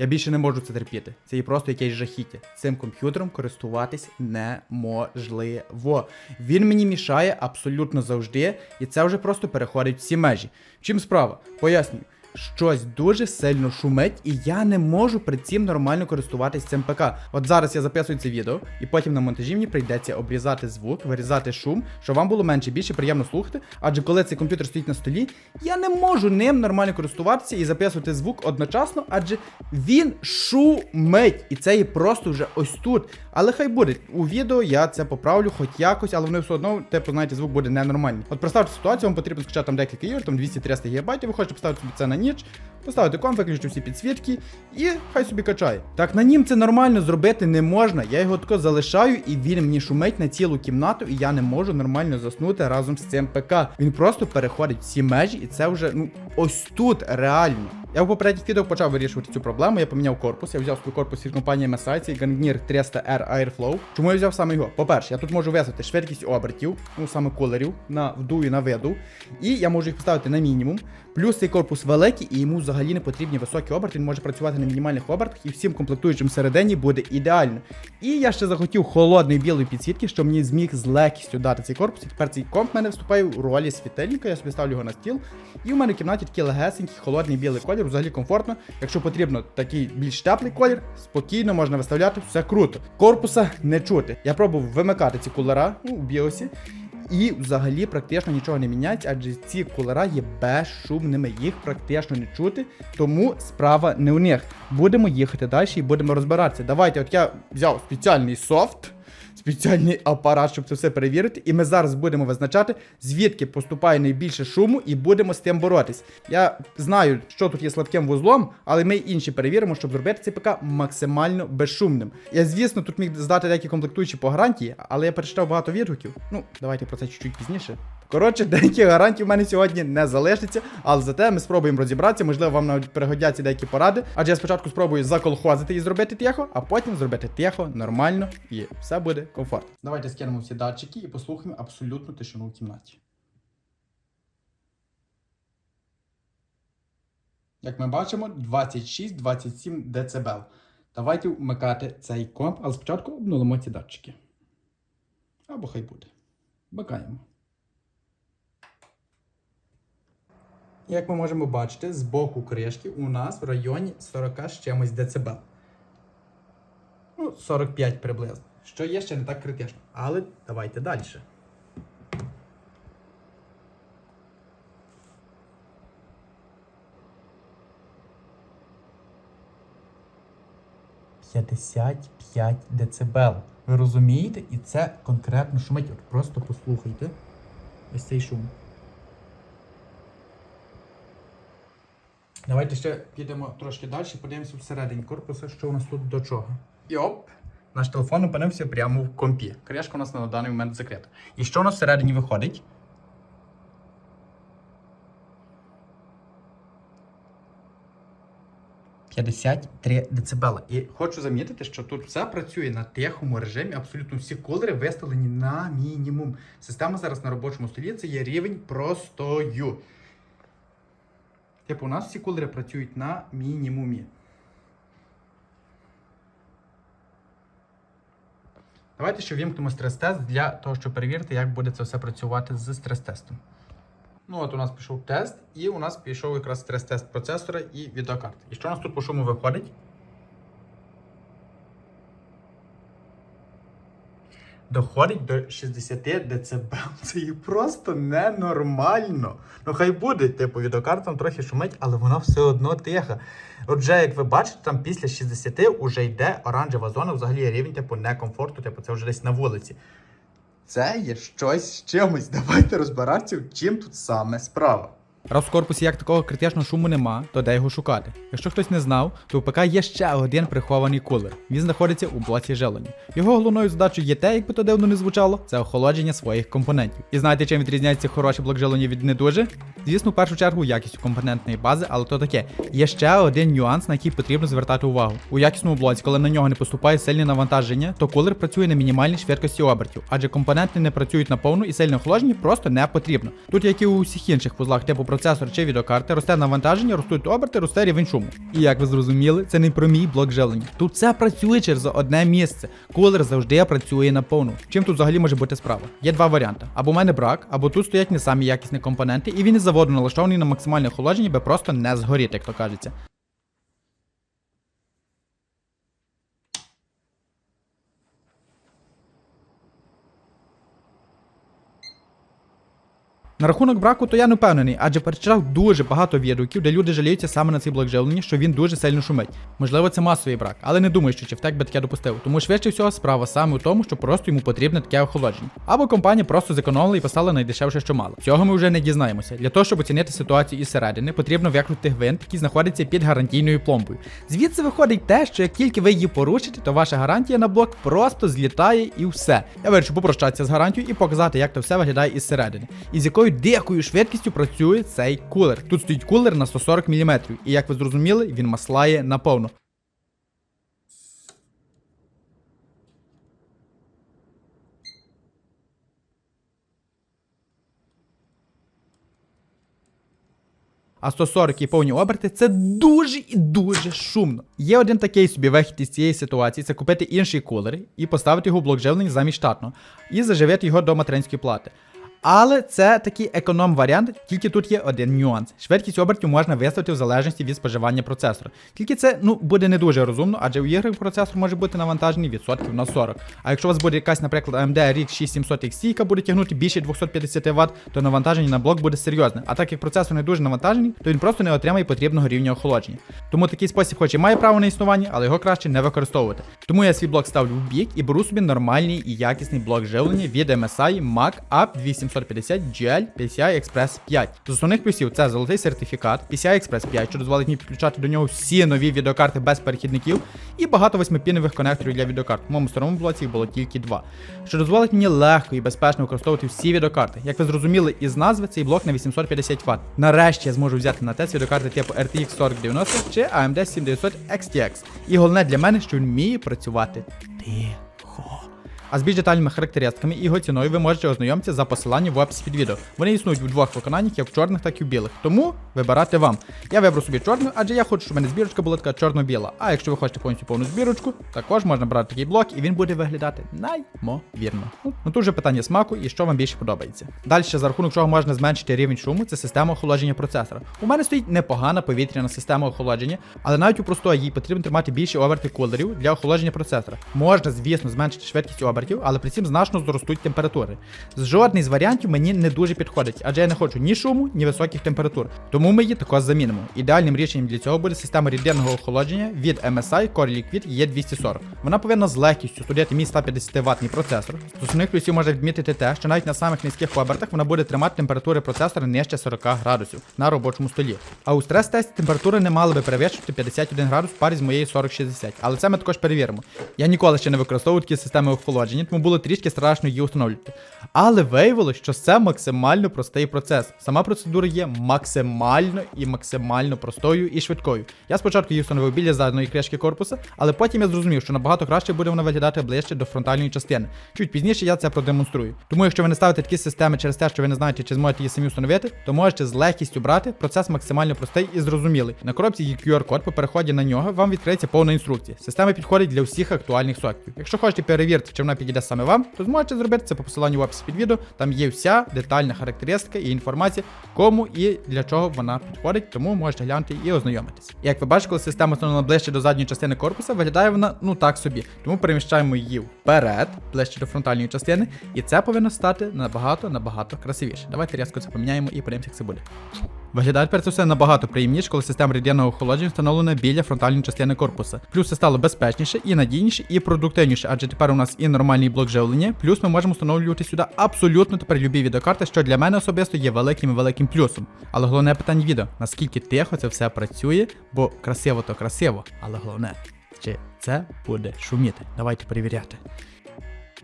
Я більше не можу це терпіти. Це є просто якесь жахіття. Цим комп'ютером користуватись неможливо. Він мені мішає абсолютно завжди, і це вже просто переходить всі межі. В чим справа? Пояснюю. Щось дуже сильно шумить, і я не можу при цім нормально користуватись цим ПК. От зараз я записую це відео, і потім на монтажі мені прийдеться обрізати звук, вирізати шум, щоб вам було менше більше приємно слухати. Адже коли цей комп'ютер стоїть на столі, я не можу ним нормально користуватися і записувати звук одночасно, адже він шумить. І це є просто вже ось тут. Але хай буде. У відео я це поправлю хоч якось, але вони все одно, типу, знаєте, звук буде ненормальний. От представте ситуацію, вам потрібно скачати там декілька ігор, там 200-300 ГБ, ви хочете поставити собі це на ніч, Поставити комп, виключити всі підсвітки і хай собі качає. Так на нім це нормально зробити не можна. Я його тако залишаю, і він мені шумить на цілу кімнату, і я не можу нормально заснути разом з цим ПК. Він просто переходить всі межі, і це вже ну ось тут реально. Я в попередніх відео почав вирішувати цю проблему. Я поміняв корпус. Я взяв свій корпус від компанії MSI, цей Gangneer 300R Airflow. Чому я взяв саме його? По-перше, я тут можу виставити швидкість обертів, ну саме кулерів, на вду і на виду. І я можу їх поставити на мінімум. Плюс цей корпус великий, і йому взагалі не потрібні високі оберти. Він може працювати на мінімальних обертах, і всім комплектуючим всередині буде ідеально. І я ще захотів холодної білої підсвітки, що мені зміг з легкістю дати цей корпус. І тепер цей комп в мене вступає у ролі світильника. Я собі ставлю його на стіл. І в мене в кімнаті такий легесенький, холодний білий колір, взагалі комфортно. Якщо потрібно такий більш теплий колір, спокійно можна виставляти, все круто. Корпуса не чути. Я пробував вимикати ці кулера ну, у біосі. І взагалі практично нічого не міняється, адже ці кулера є безшумними, їх практично не чути, тому справа не у них. Будемо їхати далі і будемо розбиратися. Давайте, от я взяв спеціальний софт, спеціальний апарат, щоб це все перевірити, і ми зараз будемо визначати, звідки поступає найбільше шуму, і будемо з тим боротись. Я знаю, що тут є слабким вузлом, але ми інші перевіримо, щоб зробити цей ПК максимально безшумним. Я, звісно, тут міг здати деякі комплектуючі по гарантії, але я перечитав багато відгуків. Ну, давайте про це чуть-чуть пізніше. Коротше, деякі гарантії в мене сьогодні не залишиться, але зате ми спробуємо розібратися, можливо, вам навіть пригодяться деякі поради. Адже я спочатку спробую заколхозити і зробити тихо, а потім зробити тихо, нормально, і все буде комфортно. Давайте скинемо всі датчики і послухаємо абсолютну тишину в кімнаті. Як ми бачимо, 26-27 дБ. Давайте вмикати цей комп, але спочатку обнулимо ці датчики. Або хай буде. Вмикаємо. Як ми можемо бачити, з боку кришки у нас в районі 40 з чимось дБ. Ну, 45 приблизно. Що є ще не так критично. Але давайте далі. П'ятдесят п'ять децибел. Ви розумієте? І це конкретно шумить. От просто послухайте. Ось цей шум. Давайте ще підемо трошки далі, подивимося всередині корпусу, що у нас тут до чого. І оп! Наш телефон опинився прямо в компі. Кришка у нас на даний момент закрита. І що у нас всередині виходить? «53 децибела. І хочу замітити, що тут все працює на тихому режимі. Абсолютно всі кулери виставлені на мінімум. Система зараз на робочому столі це є рівень простою. Типу, у нас всі кулери працюють на мінімумі. Давайте ще вімкнемо стрес-тест для того, щоб перевірити, як буде це все працювати з стрес-тестом. Ну, от у нас пішов тест, і у нас пішов якраз стрес-тест процесора і відеокарти. І що у нас тут по шуму виходить? Доходить до 60 дБ. Це і просто ненормально. Ну хай буде, типу, відеокарта трохи шумить, але вона все одно тиха. Отже, як ви бачите, там після 60 вже йде оранжева зона, взагалі рівень типу некомфорту, типу це вже десь на вулиці. Це є щось з чимось. Давайте розбиратися, чим тут саме справа. Раз в корпусі як такого критичного шуму нема, то де його шукати? Якщо хтось не знав, то у ПК є ще один прихований кулер. Він знаходиться у блоці жилення. Його головною задачею є те, якби то дивно не звучало, це охолодження своїх компонентів. І знаєте, чим відрізняється хороший блок жилення від не дуже? Звісно, в першу чергу якістю компонентної бази, але то таке. Є ще один нюанс, на який потрібно звертати увагу. У якісному блоці, коли на нього не поступає сильне навантаження, то кулер працює на мінімальній швидкості обертів, адже компоненти не працюють на повну і сильне охолодження просто не потрібно. Тут, як і у всіх інших вузлах типу процесор чи відеокарти, росте навантаження, ростуть оберти, росте рівень шуму. І як ви зрозуміли, це не про мій блок живлення. Тут все працює через одне місце. Кулер завжди працює на повну. Чим тут взагалі може бути справа? Є два варіанти: або в мене брак, або тут стоять не самі якісні компоненти, і він із заводу налаштований на максимальне охолодження, би просто не згоріти, як то кажеться. На рахунок браку, то я не впевнений, адже перечитав дуже багато відгуків, де люди жаліються саме на цей блок живлення, що він дуже сильно шумить. Можливо, це масовий брак, але не думаю, що Чевтек би таке допустив. Тому швидше всього справа саме у тому, що просто йому потрібне таке охолодження. Або компанія просто зекономила і поставила найдешевше, що мало. Цього ми вже не дізнаємося. Для того, щоб оцінити ситуацію із середини, потрібно викрути гвинт, який знаходиться під гарантійною пломбою. Звідси виходить те, що як тільки ви її порушите, то ваша гарантія на блок просто злітає і все. Я вирішив попрощатися з гарантією і показати, як це все виглядає із середини. І з якою швидкістю працює цей кулер. Тут стоїть кулер на 140 мм, і як ви зрозуміли, він маслає наповно. А 140 і повні оберти це дуже і дуже шумно. Є один такий собі вихід із цієї ситуації: це купити інший кулер і поставити його в блок живлення замість штатного, і заживити його до материнської плати. Але це такий економ-варіант, тільки тут є один нюанс. Швидкість обертів можна виставити в залежності від споживання процесора. Тільки це ну, буде не дуже розумно, адже у іграх процесор може бути навантажений відсотків на 40. А якщо у вас буде якась, наприклад, AMD RX 6700 XT, яка буде тягнути більше 250 Вт, то навантаження на блок буде серйозне. А так як процесор не дуже навантажений, то він просто не отримає потрібного рівня охолодження. Тому такий спосіб, хоч і має право на існування, але його краще не використовувати. Тому я свій блок ставлю в бік і беру собі нормальний і якісний блок живлення від MSI Mac Up 800. 750 GL PCI Express 5. З основних плюсів це золотий сертифікат, PCI Express 5, що дозволить мені підключати до нього всі нові відеокарти без перехідників і багато восьмипінових конекторів для відеокарт. В моєму старому блоці їх було тільки два, що дозволить мені легко і безпечно використовувати всі відеокарти. Як ви зрозуміли із назви, цей блок на 850 Вт. Нарешті я зможу взяти на тест відеокарти типу RTX 4090 чи AMD 7900 XTX. І головне для мене, що він вміє працювати тихо. А з більш детальними характеристиками і його ціною ви можете ознайомитися за посиланням в описі під відео. Вони існують в двох виконаннях, як в чорних, так і в білих. Тому вибирати вам. Я вибрав собі чорну, адже я хочу, щоб у мене збірочка була така чорно-біла. А якщо ви хочете повністю повну збірочку, також можна брати такий блок, і він буде виглядати наймовірно. Ну, тут вже питання смаку і що вам більше подобається. Далі, за рахунок чого можна зменшити рівень шуму, це система охолодження процесора. У мене стоїть непогана повітряна система охолодження, але навіть у простої їй потрібно тримати більше оверти кулерів для охолодження процесора. Можна, звісно, зменшити швидкість обертів, але при цьому значно зростуть температури. Жодний з варіантів мені не дуже підходить, адже я не хочу ні шуму, ні високих температур. Тому ми її також замінимо. Ідеальним рішенням для цього буде система рідинного охолодження від MSI Core Liquid E240. Вона повинна з легкістю студіти мій 150 ваттний процесор. З основних плюсів можна відмітити те, що навіть на самих низьких обертах вона буде тримати температури процесора нижче 40 градусів на робочому столі. А у стрес-тесті температури не мали би перевищувати 51 градус в парі з моєю 4060. Але це ми також перевіримо. Я ніколи ще не використовував такі системи охолодження, тому було трішки страшно її встановлювати. Але виявилось, що це максимально простий процес. Сама процедура є максимально і максимально простою і швидкою. Я спочатку її встановив біля задної кришки корпуса, але потім я зрозумів, що набагато краще буде вона виглядати ближче до фронтальної частини. Чуть пізніше я це продемонструю. Тому, якщо ви не ставите такі системи через те, що ви не знаєте, чи зможете її самі встановити, то можете з легкістю брати. Процес максимально простий і зрозумілий. На коробці є QR-код, по переході на нього вам відкриється повна інструкція. Система підходить для всіх актуальних софтів. Якщо хочете перевірити, чи вона підійде саме вам, то зможете зробити це по посиланню в описі під відео. Там є вся детальна характеристика і інформація, кому і для чого вона підходить, тому можете глянути і ознайомитись. Як ви бачите, коли система встановлена ближче до задньої частини корпуса, виглядає вона ну так собі. Тому переміщаємо її вперед, ближче до фронтальної частини, і це повинно стати набагато набагато красивіше. Давайте різко це поміняємо і подивимося, як це буде. Виглядає тепер це все набагато приємніше, коли система радіального охолодження встановлена біля фронтальної частини корпуса. Плюс це стало безпечніше і надійніше, і продуктивніше, адже тепер у нас і нормальний блок живлення, плюс ми можемо встановлювати сюди абсолютно тепер любі відеокарти, що для мене особисто є великим і великим плюсом. Але головне питання відео: наскільки тихо це все працює, бо красиво то красиво, але головне, чи це буде шуміти. Давайте перевіряти.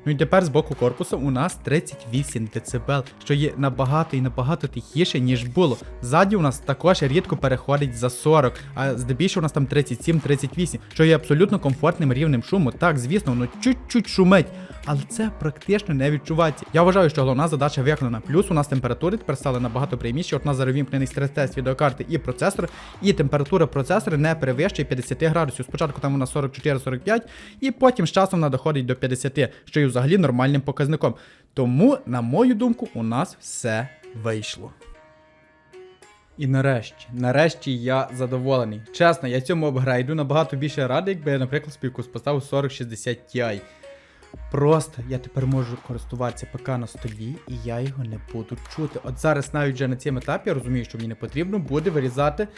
Ну і тепер з боку корпусу у нас 38 дБ, що є набагато і набагато тихіше, ніж було. Ззаді у нас також рідко переходить за 40, а здебільшого у нас там 37-38, що є абсолютно комфортним рівнем шуму. Так, звісно, воно чуть-чуть шумить. але це практично не відчувається. Я вважаю, що головна задача виконана. Плюс у нас температури тепер стали набагато прийміші. От у нас зараз вімкнений стрес-тест відеокарти і процесор, і температура процесора не перевищує 50 градусів. Спочатку там вона 44-45, і потім з часом вона доходить до 50, що є взагалі нормальним показником. Тому, на мою думку, у нас все вийшло. І нарешті, нарешті я задоволений. Чесно, я цьому апгрейду набагато більше радий, якби я, наприклад, спілкус поставив 4060 Ti. Просто я тепер можу користуватися ПК на столі, і я його не буду чути. От зараз навіть вже на цьому етапі я розумію, що мені не потрібно буде вирізати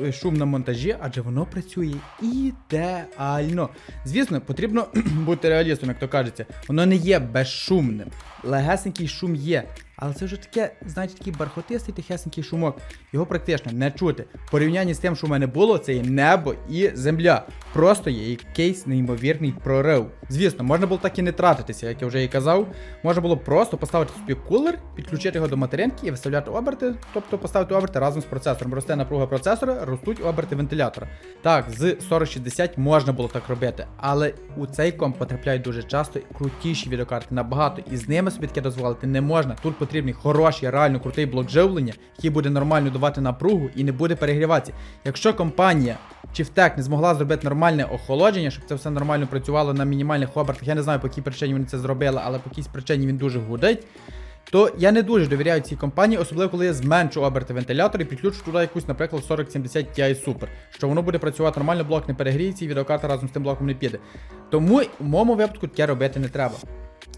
е, шум на монтажі, адже воно працює ідеально. Звісно, потрібно бути реалістом, як то кажеться. Воно не є безшумним. Легесенький шум є. Але це вже таке, знаєте, такий бархотистий тихесенький шумок. Його практично не чути. В порівнянні з тим, що в мене було, це є небо і земля. Просто є якийсь неймовірний прорив. Звісно, можна було так і не тратитися, як я вже і казав. Можна було просто поставити собі кулер, підключити його до материнки і виставляти оберти, тобто поставити оберти разом з процесором. Росте напруга процесора, ростуть оберти вентилятора. Так, з 4060 можна було так робити, але у цей комп потрапляють дуже часто крутіші відеокарти набагато, і з ними собі таке дозволити не можна. Тут потрібний хороший, реально крутий блок живлення, який буде нормально давати напругу і не буде перегріватися. Якщо компанія чи втек не змогла зробити нормальне охолодження, щоб це все нормально працювало на мінімальних обертах. Я не знаю, по якій причині вони це зробили, але по якійсь причині він дуже гудить. То я не дуже довіряю цій компанії, особливо коли я зменшу оберти вентилятора і підключу туди якусь, наприклад, 4070 Ti Super, що воно буде працювати нормально, блок не перегріється і відеокарта разом з тим блоком не піде. Тому в моєму випадку таке робити не треба.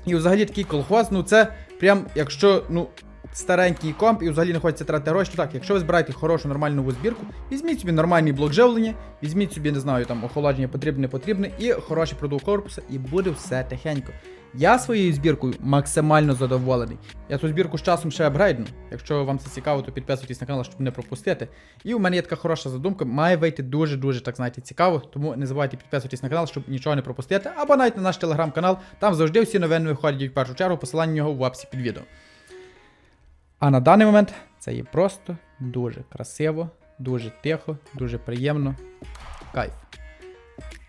І взагалі такий колхоз, ну це прям, якщо ну, старенький комп і взагалі не хочеться тратити гроші, так, якщо ви збираєте хорошу нормальну збірку, візьміть собі нормальний блок живлення, візьміть собі, не знаю, там охолодження потрібне, не потрібне, і хороший продукт корпуса, і буде все тихенько. Я своєю збіркою максимально задоволений. Я ту збірку з часом ще апгрейдну. Якщо вам це цікаво, то підписуйтесь на канал, щоб не пропустити. І у мене є така хороша задумка, має вийти дуже-дуже, так знаєте, цікаво. Тому не забувайте підписуватись на канал, щоб нічого не пропустити. Або навіть на наш телеграм-канал. Там завжди всі новини виходять в першу чергу, посилання нього в описі під відео. А на даний момент це є просто дуже красиво, дуже тихо, дуже приємно. Кайф.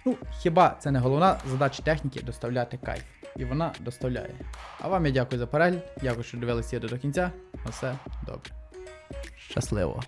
Ну, хіба це не головна задача техніки доставляти кайф. І вона доставляє. А вам я дякую за перегляд. Дякую, що дивилися до кінця. На все добре. Щасливо!